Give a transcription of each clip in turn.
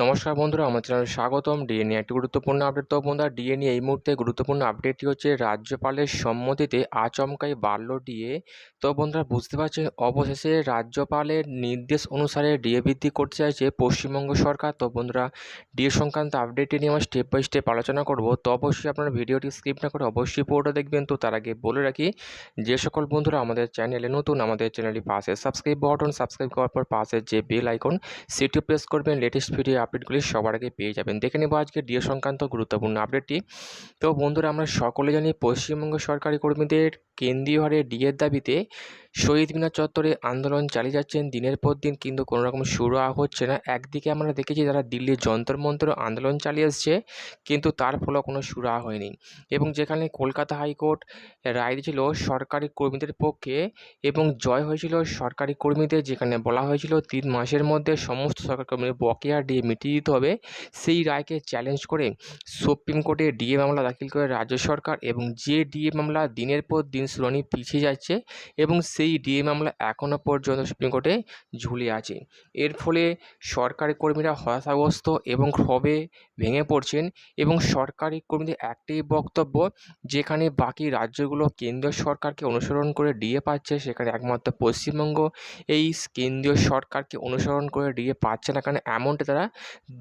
নমস্কার বন্ধুরা, আমার চ্যানেলে স্বাগতম। ডিএ নিয়ে একটি গুরুত্বপূর্ণ আপডেট তো বন্ধুরা। ডিএ নিয়ে এই মুহূর্তে গুরুত্বপূর্ণ আপডেটটি হচ্ছে, রাজ্যপালের সম্মতিতে আচমকাই বাড়ল ডিএ। তো বন্ধুরা, বুঝতে পারছেন, অবশেষে রাজ্যপালের নির্দেশ অনুসারে ডিএ বৃদ্ধি করতে চাইছে পশ্চিমবঙ্গ সরকার। তো বন্ধুরা, ডিএ সংক্রান্ত আপডেটটি নিয়ে আমরা স্টেপ বাই স্টেপ আলোচনা করব। তো অবশ্যই আপনারা ভিডিওটি স্কিপ না করে অবশ্যই পুরোটা দেখবেন। তো তার আগে বলে রাখি, যে সকল বন্ধুরা আমাদের চ্যানেলে নতুন, আমাদের চ্যানেলটি পাশে সাবস্ক্রাইব বাটন সাবস্ক্রাইব করার পর পাশে যে বেল আইকন সেটিও প্রেস করবেন। লেটেস্ট ভিডিও আপডেটগুলি সবার আগে পেয়ে যাবেন। দেখে নেব আজকে ডিএ সংক্রান্ত গুরুত্বপূর্ণ আপডেটটি তো বন্ধুরা, আমরা সকলে জানি পশ্চিমবঙ্গ সরকারি কর্মীদের কেন্দ্রীয় হারে ডিএর দাবিতে শহীদ মিনার চত্বরে আন্দোলন চালিয়ে যাচ্ছেন দিনের পর দিন, কিন্তু কোনো রকম শুরু হচ্ছে না। একদিকে আমরা দেখেছি যারা দিল্লির যন্তর মন্ত্র আন্দোলন চালিয়ে এসছে কিন্তু তার ফলে কোনো শুরু হয়নি। এবং যেখানে কলকাতা হাইকোর্ট রায় দিয়েছিল সরকারি কর্মীদের পক্ষে এবং জয় হয়েছিল সরকারি কর্মীদের, যেখানে বলা হয়েছিল তিন মাসের মধ্যে সমস্ত সরকারি কর্মীদের বকেয়া ডিএ মিটিয়ে দিতে হবে, সেই রায়কে চ্যালেঞ্জ করে সুপ্রিম কোর্টে ডিএ মামলা দাখিল করে রাজ্য সরকার এবং যে ডিএ মামলা দিনের পর দিন শুনানি পিছিয়ে যাচ্ছে এবং সেই ডিএ মামলা এখনও পর্যন্ত সুপ্রিম কোর্টে ঝুলে আছে। এর ফলে সরকারি কর্মীরা হতাশাগ্রস্ত এবং ক্ষোভে ভেঙে পড়ছেন এবং সরকারি কর্মীদের একটাই বক্তব্য, যেখানে বাকি রাজ্যগুলো কেন্দ্রীয় সরকারকে অনুসরণ করে ডিএ পাচ্ছে সেখানে একমাত্র পশ্চিমবঙ্গ। এই কেন্দ্রীয় সরকারকে অনুসরণ করে ডিএ পাচ্ছে না কারণ এমনটা তারা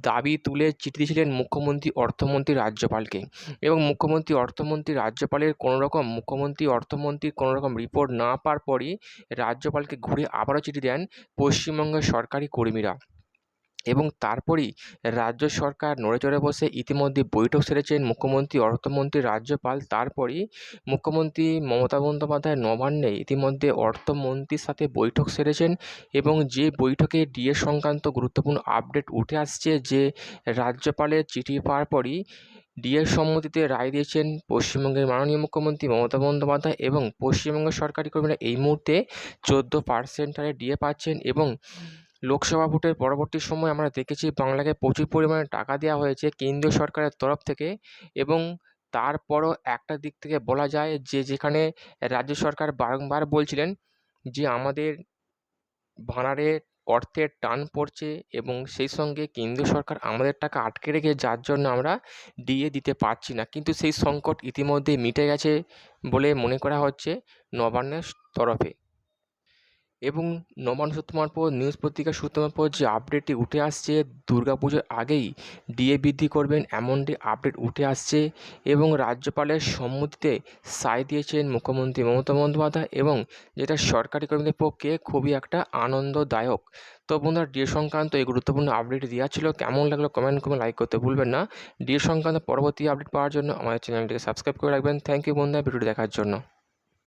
দাবি তুলে চিঠি দিয়েছিলেন মুখ্যমন্ত্রী, অর্থমন্ত্রী, রাজ্যপালকে। এবং মুখ্যমন্ত্রী, অর্থমন্ত্রী, রাজ্যপালের কোনো রকম মুখ্যমন্ত্রী, অর্থমন্ত্রীর কোনো রকম রিপোর্ট না পাওয়ার পরই রাজ্যপালকে ঘুরে আবারও চিঠি দেন পশ্চিমবঙ্গের সরকারি কর্মীরা। এবং তারপরই রাজ্য সরকার নড়ে চড়ে বসে ইতিমধ্যে বৈঠক সেরেছেন মুখ্যমন্ত্রী, অর্থমন্ত্রী, রাজ্যপাল। তারপরই মুখ্যমন্ত্রী মমতা বন্দ্যোপাধ্যায় নবান্নে ইতিমধ্যে অর্থমন্ত্রীর সাথে বৈঠক সেরেছেন এবং যে বৈঠকে ডিএ সংক্রান্ত গুরুত্বপূর্ণ আপডেট উঠে আসছে যে রাজ্যপালের চিঠি পাওয়ার পরই ডিএর সম্মতিতে রায় দিয়েছেন পশ্চিমবঙ্গের মাননীয় মুখ্যমন্ত্রী মমতা বন্দ্যোপাধ্যায় এবং পশ্চিমবঙ্গের সরকারি কর্মীরা এই মুহূর্তে চোদ্দ পার্সেন্ট হারে ডিএ পাচ্ছেন এবং লোকসভা ভোটের পরবর্তী সময় আমরা দেখেছি বাংলাকে প্রচুর পরিমাণে টাকা দেওয়া হয়েছে কেন্দ্রীয় সরকারের তরফ থেকে এবং তারপরও একটা দিক থেকে বলা যায় যে যেখানে রাজ্য সরকার বারংবার বলছিলেন যে আমাদের ভাঁড়ারে অর্থের টান পড়ছে এবং সেই সঙ্গে কেন্দ্রীয় সরকার আমাদের টাকা আটকে রেখে যার জন্য আমরা ডিএ দিতে পারছি না। কিন্তু সেই সংকট ইতিমধ্যেই মিটে গেছে বলে মনে করা হচ্ছে নবান্নের তরফে। এবং নবান্ন সূত্র মারফত নিউজ পত্রিকা সূত্র মারফত যে আপডেটটি উঠে আসছে, দুর্গা পুজোর আগেই ডিএ বৃদ্ধি করবেন এমনটি আপডেট উঠে আসছে এবং রাজ্যপালের সম্মতিতে সায় দিয়েছেন মুখ্যমন্ত্রী মমতা বন্দ্যোপাধ্যায় এবং যেটা সরকারি কর্মীদের পক্ষে খুবই একটা আনন্দদায়ক। তো বন্ধুরা ডিএ সংক্রান্ত এই গুরুত্বপূর্ণ আপডেট দেওয়া ছিল। কেমন লাগল কমেন্ট করে লাইক করতে ভুলবেন না। ডিএ সংক্রান্ত পরবর্তী আপডেট পাওয়ার জন্য আমাদের চ্যানেলটিকে সাবস্ক্রাইব করে রাখবেন। থ্যাংক ইউ বন্ধুরা, ভিডিওটি দেখার জন্য।